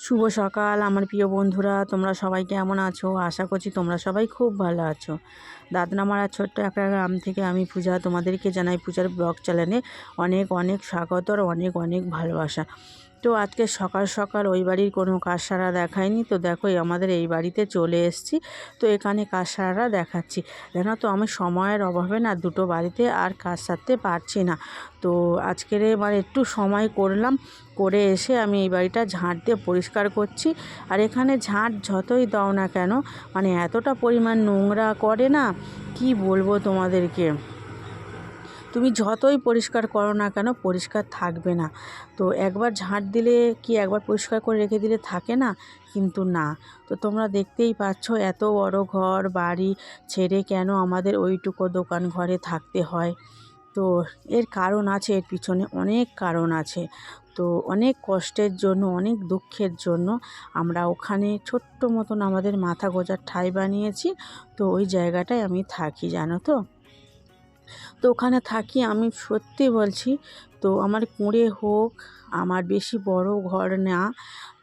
শুভ সকাল, আমার প্রিয় বন্ধুরা, তোমরা সবাই কেমন আছো? আশা করছি তোমরা সবাই খুব ভালো আছো। দাদনা মারা ছোট্ট একটা গ্রাম থেকে আমি পূজা তোমাদেরকে জানাই, পূজার ব্লগ চ্যানেলে অনেক অনেক স্বাগত আর অনেক অনেক ভালোবাসা। তো আজকে সকাল সকাল ওই বাড়ির কোনো কাজ সারা দেখায়নি। তো দেখো আমাদের এই বাড়িতে চলে এসেছি। তো এখানে কাজ সারারা দেখাচ্ছি। জানো তো, আমি সময়ের অভাবে না দুটো বাড়িতে আর কাজ সারতে পারছি না। তো আজকের এবার একটু সময় করলাম, করে এসে আমি এই বাড়িটা ঝাঁট দিয়ে পরিষ্কার করছি। আর এখানে ঝাঁট যতই দাও না কেন মানে এতটা পরিমাণ নোংরা করে না, কি বলব তোমাদেরকে? তুমি যতই পরিষ্কার করো না কেন, পরিষ্কার থাকবে না। তো একবার ঝাঁট দিলে কি একবার পরিষ্কার করে রেখে দিলে থাকে না? কিন্তু না। তো তোমরা দেখতেই পাচ্ছ এত বড় ঘর, বাড়ি ছেড়ে কেন আমাদের ওইটুকু দোকান ঘরে থাকতে হয়। তো এর কারণ আছে, এর পিছনে অনেক কারণ আছে। তো অনেক কষ্টের জন্য, অনেক দুঃখের জন্য আমরা ওখানে ছোট্ট মতন আমাদের মাথা গোজার ঠাই বানিয়েছি। তো ওই জায়গাটায় আমি থাকি, জানো তো? তো ওখানে থাকি, আমি সত্যি বলছি, তো আমার কুঁড়ে হোক, আমার বেশি বড় ঘর না,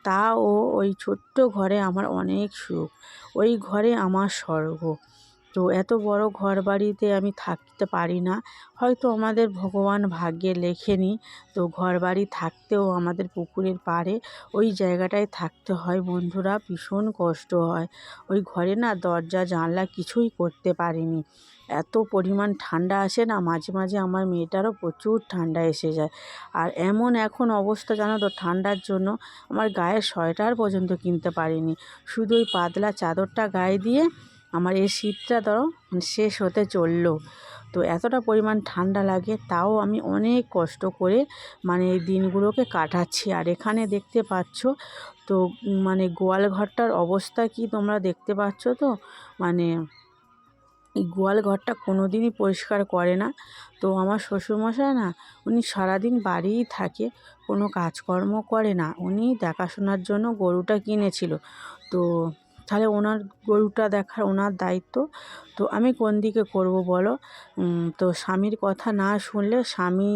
তাও ওই ছোট্ট ঘরে আমার অনেক সুখ। ওই ঘরে আমার স্বর্গ। তো এত বড় ঘর বাড়িতে আমি থাকতে পারি না। হয়তো আমাদের ভগবান ভাগ্যে লেখেনি, তো ঘর বাড়ি থাকতেও আমাদের পুকুরের পাড়ে ওই জায়গাটায় থাকতে হয় বন্ধুরা, ভীষণ কষ্ট হয়। ওই ঘরে না দরজা, জানলা কিছুই করতে পারিনি। এত পরিমাণ ঠান্ডা আসে না, মাঝে মাঝে আমার মেয়েটারও প্রচুর ঠান্ডা এসে যায়। আর এমন এখন অবস্থা জানো তো, ঠান্ডার জন্য আমার গায়ের সোয়েটার পর্যন্ত কিনতে পারিনি। শুধু ওই পাতলা চাদরটা গায়ে দিয়ে আমার এই শীতটা ধরো শেষ হতে চলল। তো এতটা পরিমাণ ঠান্ডা লাগে, তাও আমি অনেক কষ্ট করে মানে এই দিনগুলোকে কাটাচ্ছি। আর এখানে দেখতে পাচ্ছ তো মানে গোয়াল ঘরটার অবস্থা কি তোমরা দেখতে পাচ্ছ তো? মানে এই গোয়াল ঘরটা কোনো দিনই পরিষ্কার করে না। তো আমার শ্বশুরমশাই না, উনি সারাদিন বাড়িই থাকে, কোনো কাজকর্ম করে না। উনি দেখাশোনার জন্য গরুটা কিনেছিল। তো তাহলে ওনার গরুটা দেখার ওনার দায়িত্ব। তো আমি কোন দিকে করব বলো? তো স্বামীর কথা না শুনলে স্বামী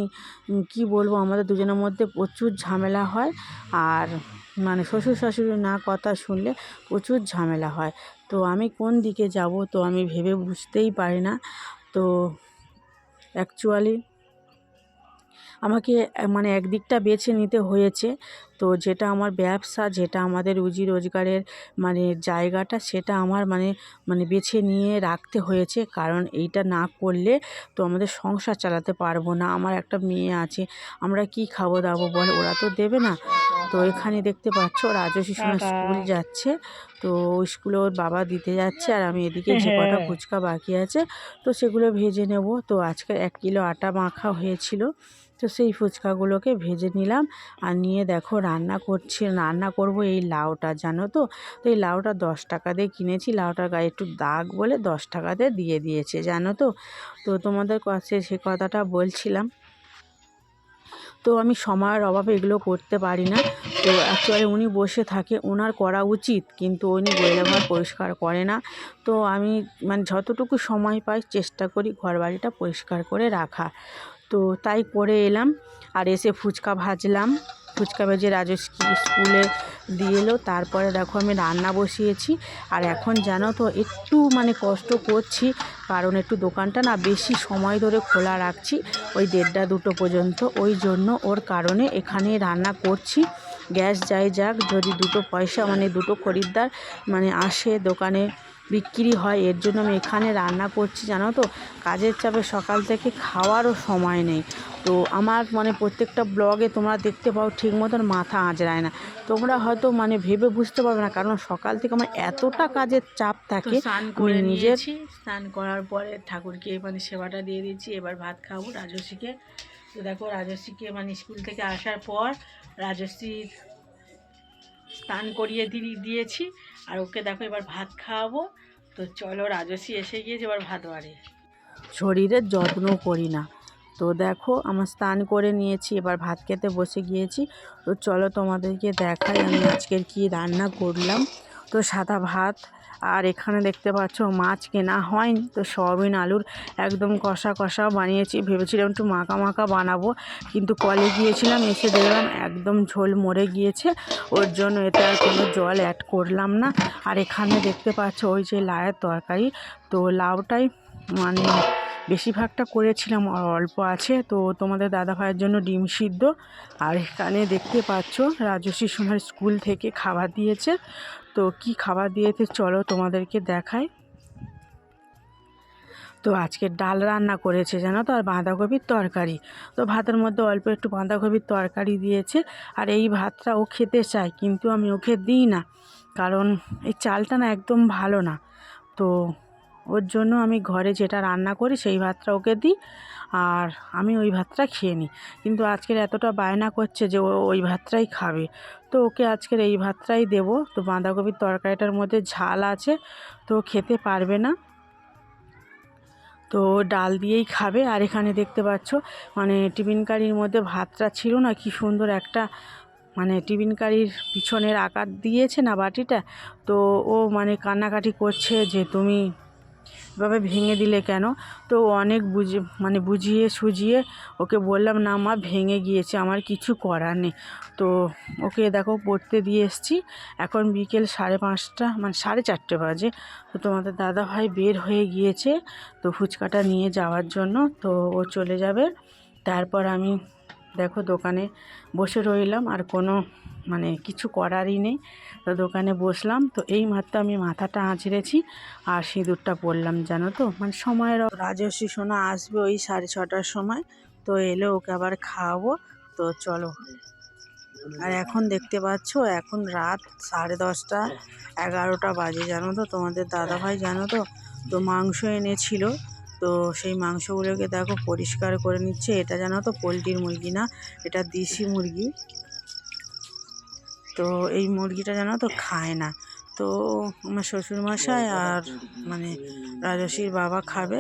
কি বলব? আমাদের দুজনের মধ্যে প্রচুর ঝামেলা হয়। আর মানে শ্বশুর শাশুড়ি না কথা শুনলে প্রচুর ঝামেলা হয়। তো আমি কোন দিকে যাব? তো আমি ভেবে বুঝতেই পারি না। তো অ্যাকচুয়ালি আমাকে মানে একদিকটা বেছে নিতে হয়েছে। তো যেটা আমার ব্যবসা, যেটা আমাদের রুজি রোজগারের মানে জায়গাটা, সেটা আমার মানে মানে বেছে নিয়ে রাখতে হয়েছে। কারণ এইটা না করলে তো আমাদের সংসার চালাতে পারব না। আমার একটা মেয়ে আছে, আমরা কি খাব দাবো বলে, ওরা তো দেবে না। তো এখানে দেখতে পাচ্ছ রাজস্বী স্কুল যাচ্ছে। তো ওই স্কুলে ওর বাবা দিতে যাচ্ছে আর আমি এদিকে যে কটা হ্যাঁ। ফুচকা বাকি আছে তো সেগুলো ভেজে নেব। তো আজকে এক কিলো আটা মাখা হয়েছিল তো সেই ফুচকাগুলোকে ভেজে নিলাম। আর নিয়ে দেখো রান্না করছি রান্না করব এই লাউটা জানো তো? তো এই লাউটা দশ টাকা দিয়ে কিনেছি লাউটার গায়ে একটু দাগ বলে দশ টাকাতে দিয়ে দিয়েছে জানো তো? তো তোমাদের কাছে সে কথাটা বলছিলাম। তো আমি সময়ের অভাবে এগুলো করতে পারি না। তো অ্যাকচুয়ালি উনি বসে থাকে ওনার করা উচিত, কিন্তু উনি বইলে ঘর পরিষ্কার করে না। তো আমি মানে যতটুকু সময় পাই চেষ্টা করি ঘর বাড়িটা পরিষ্কার করে রাখা। তো তাই করে এলাম, আর এসে ফুচকা ভাজলাম। ফুচকা ভেজে রাজস্কি স্কুলে দিয়ে এলো। তারপরে দেখো আমি রান্না বসিয়েছি। আর এখন জানো তো, একটু মানে কষ্ট করছি, কারণ একটু দোকানটা না বেশি সময় ধরে খোলা রাখছি, ওই দেড়টা দুটো পর্যন্ত। ওই জন্য ওর কারণে এখানে রান্না করছি। গ্যাস যাই যাক, যদি দুটো পয়সা মানে দুটো খরিদ্দার মানে আসে দোকানে বিক্রি হয়। এর জন্য আমি এখানে রান্না করছি জানো তো? কাজের চাপে সকাল থেকে খাওয়ারও সময় নেই। তো আমার মানে প্রত্যেকটা ব্লগে তোমরা দেখতে পাও ঠিক মতন মাথা আঁচড়ায় না। তোমরা হয়তো মানে ভেবে বুঝতে পারবে না কারণ সকাল থেকে আমার এতটা কাজের চাপ থাকে স্নান করে নিজের নিয়েছি। স্নান করার পরে ঠাকুরকে মানে সেবাটা দিয়ে দিচ্ছি এবার ভাত খাব রাজস্বীকে তো দেখো রাজস্বীকে মানে স্কুল থেকে আসার পর রাজস্বী স্নান করিয়ে দিয়ে দিয়েছি, আর ওকে দেখো এবার ভাত খাওয়াবো। তো চলো রাজসী এসে গিয়েছে এবার ভাত বাড়ি। শরীরের যত্ন করি না। তো দেখো আমার স্নান করে নিয়েছি, এবার ভাত খেতে বসে গিয়েছি। তো চলো তোমাদেরকে দেখাই আমি আজকের কি রান্না করলাম। তো সাদা ভাত। আর এখানে দেখতে পাচ্ছ মাছ কেনা হয়নি। তো সয়াবিন, আলুর একদম কষা কষা বানিয়েছি। ভেবেছিলাম একটু মাখা মাখা বানাবো। কিন্তু কলে গিয়েছিলাম, এসে দেখলাম একদম ঝোল মরে গিয়েছে। ওর জন্য এতে আর কোনো জল অ্যাড করলাম না। আর এখানে দেখতে পাচ্ছ ওই যে লায়ের তরকারি। তো লাউটাই মানে বেশিরভাগটা করেছিলাম অল্প আছে। তো তোমাদের দাদা ভাইয়ের জন্য ডিম সিদ্ধ। আর এখানে দেখতে পাচ্ছ রাজস্বী সোনার স্কুল থেকে খাবার দিয়েছে। তো কি খাবার দিয়েছে চলো তোমাদেরকে দেখাই। তো আজকে ডাল রান্না করেছে, জানো তো? আর বাঁধাকপির তরকারি। তো ভাতের মধ্যে অল্প একটু বাঁধাকপির তরকারি দিয়েছে, আর এই ভাতটা ও খেতে চায়, কিন্তু আমি ওকে দিই না, কারণ এই চালটা না একদম ভালো না। তো ওর জন্য আমি ঘরে যেটা রান্না করি সেই ভাতটা ওকে দিই আর আমি ওই ভাতটা খেয়ে নিই। কিন্তু আজকের এতটা বায়না করছে যে ও ওই ভাতটাই খাবে। তো ওকে আজকের এই ভাতটাই দেবো। তো বাঁধাকপির তরকারিটার মধ্যে ঝাল আছে, তো খেতে পারবে না। তো ডাল দিয়েই খাবে। আর এখানে দেখতে পাচ্ছ মানে টিফিন কারির মধ্যে ভাতটা ছিল না, কি সুন্দর একটা মানে টিফিন কারির পিছনের আকার দিয়েছে না বাটিটা? তো ও মানে কান্নাকাটি করছে যে তুমি এভাবে ভেঙে দিলে কেন? তো অনেক বুঝে মানে বুঝিয়ে সুঝিয়ে ওকে বললাম, না মা, ভেঙে গিয়েছে, আমার কিছু করার নেই। তো ওকে দেখো পড়তে দিয়ে এসছি। এখন বিকেল সাড়ে পাঁচটা মানে সাড়ে চারটে বাজে। তো তোমাদের দাদা ভাই বের হয়ে গিয়েছে, তো ফুচকাটা নিয়ে যাওয়ার জন্য, তো ও চলে যাবে। তারপর আমি দেখো দোকানে বসে রইলাম আর কোনো মানে কিছু করারই নেই। তো দোকানে বসলাম, তো এই মাত্র আমি মাথাটা আঁচড়েছি আর সিঁদুরটা পরলাম, জানো তো? মানে সময়ের রাজস্বী সোনা আসবে ওই সাড়ে ছটার সময়, তো এলে ওকে আবার খাওয়াবো। তো চলো। আর এখন দেখতে পাচ্ছ, এখন রাত সাড়ে দশটা, এগারোটা বাজে, জানো তো? তোমাদের দাদাভাই, জানো তো? তো মাংস এনেছিল। তো সেই মাংসগুলোকে দেখো পরিষ্কার করে নিচ্ছে। এটা জানো তো পোলট্রির মুরগি না? এটা দেশি মুরগি। তো এই মুরগিটা জানো তো খায় না। তো আমার শ্বশুরমশাই আর মানে রাজস্বীর বাবা খাবে।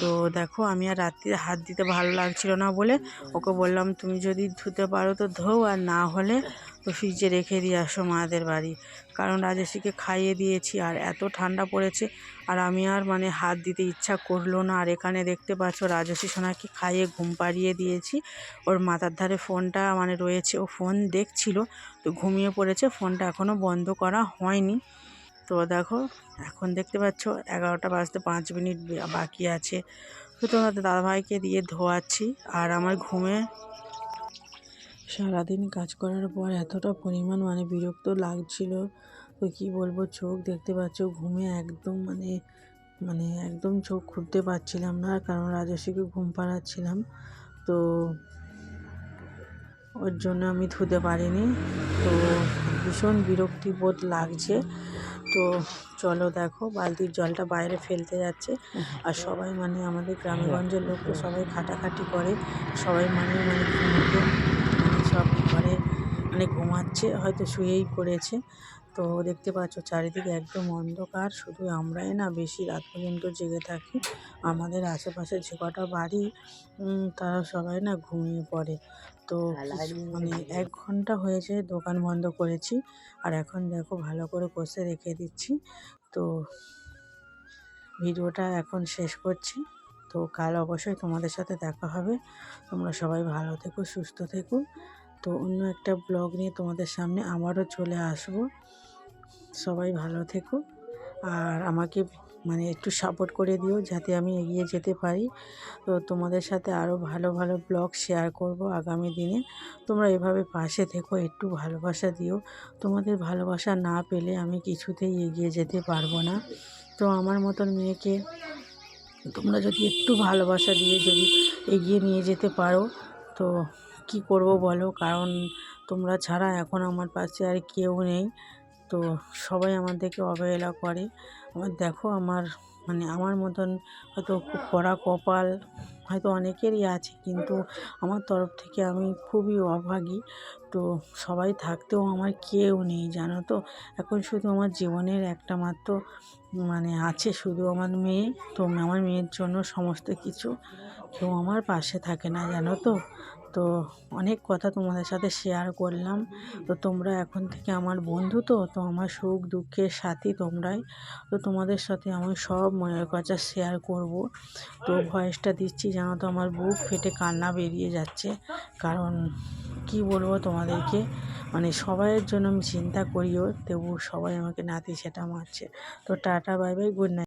তো দেখো আমি আর রাত্রিরে হাত দিতে ভালো লাগছিল না বলে ওকে বললাম, তুমি যদি ধুতে পারো তো ধোও, আর না হলে তো ফ্রিজে রেখে দিয়ে আসো মাদের বাড়ি। কারণ রাজস্বীকে খাইয়ে দিয়েছি, আর এত ঠান্ডা পড়েছে, আর আমি আর মানে হাত দিতে ইচ্ছা করল না। আর এখানে দেখতে পাচ্ছ রাজস্বী সোনাকে খাইয়ে ঘুম পাড়িয়ে দিয়েছি। ওর মাথার ধারে ফোনটা মানে রয়েছে, ও ফোন দেখছিল, তো ঘুমিয়ে পড়েছে, ফোনটা এখনও বন্ধ করা হয়নি। তো দেখো, এখন দেখতে পাচ্ছ এগারোটা বাজতে পাঁচ মিনিট বাকি আছে। তো তোমাদের দাদাভাইকে দিয়ে ধোয়াচ্ছি, আর আমার ঘুমে সারাদিন কাজ করার পর এতটা পরিমাণ মানে বিরক্ত লাগছিল। তো কী বলব, চোখ দেখতে পাচ্ছ, ঘুমে একদম মানে মানে একদম চোখ খুলতে পারছিলাম না, কারণ রাজস্বীকে ঘুম পাড়াচ্ছিলাম। তো ওর জন্য আমি ধুতে পারিনি। তো ভীষণ বিরক্তি বোধ লাগছে। তো চলো দেখো, বালতির জলটা বাইরে ফেলতে যাচ্ছে। আর সবাই মানে আমাদের গ্রামেগঞ্জের লোক তো সবাই খাটাখাটি করে। সবাই মানে মানে মানে ঘুমাচ্ছে হয়তো শুয়েই পড়েছে। তো দেখতে পাচ্ছ চারিদিকে একদম অন্ধকার। শুধু আমরাই না বেশি রাত পর্যন্ত জেগে থাকি। আমাদের আশেপাশে যে কটা বাড়ি তারা সবাই না ঘুমিয়ে পড়ে। তো মানে এক ঘণ্টা হয়েছে দোকান বন্ধ করেছি। আর এখন দেখো ভালো করে কষে রেখে দিচ্ছি। তো ভিডিওটা এখন শেষ করছি। তো কাল অবশ্যই তোমাদের সাথে দেখা হবে। তোমরা সবাই ভালো থেকো সুস্থ থেকো। তো অন্য একটা ব্লগ নিয়ে তোমাদের সামনে আবারও চলে আসব। সবাই ভালো থেকো আর আমাকে মানে একটু সাপোর্ট করে দিও যাতে আমি এগিয়ে যেতে পারি। তো তোমাদের সাথে আরও ভালো ভালো ব্লগ শেয়ার করব আগামী দিনে। তোমরা এভাবে পাশে থেকো, একটু ভালোবাসা দিও। তোমাদের ভালোবাসা না পেলে আমি কিছুতেই এগিয়ে যেতে পারব না। তো আমার মতন মেয়েকে তোমরা যদি একটু ভালোবাসা দিয়ে যদি এগিয়ে নিয়ে যেতে পারো, তো কি করব বলো? কারণ তোমরা ছাড়া এখন আমার পাশে আর কেউ নেই। তো সবাই আমাদেরকে অবহেলা করে। আমার দেখো আমার মানে আমার মতন হয়তো কড়া কপাল হয়তো অনেকেরই আছে, কিন্তু আমার তরফ থেকে আমি খুবই অভাগী। তো সবাই থাকতেও আমার কেউ নেই, জানো তো? এখন শুধু আমার জীবনের একটা মাত্র মানে আছে শুধু আমার মেয়ে। তো আমার মেয়ের জন্য সমস্ত কিছু কেউ আমার পাশে থাকে না, জানো তো? তো অনেক কথা তোমাদের সাথে শেয়ার করলাম। তো তোমরা এখন থেকে আমার বন্ধু তো তো আমার সুখ দুঃখের সাথী তোমরাই। তো তোমাদের সাথে আমি সব মনের কথা শেয়ার করব। তো ভয়েসটা দিচ্ছি জানো তো আমার বুক ফেটে কান্না বেরিয়ে যাচ্ছে। কারণ কি বলব তোমাদেরকে মানে সবাইয়ের জন্য আমি চিন্তা করিও তবু সবাই আমাকে নাতি সেটা মারছে। তো tata bye bye good night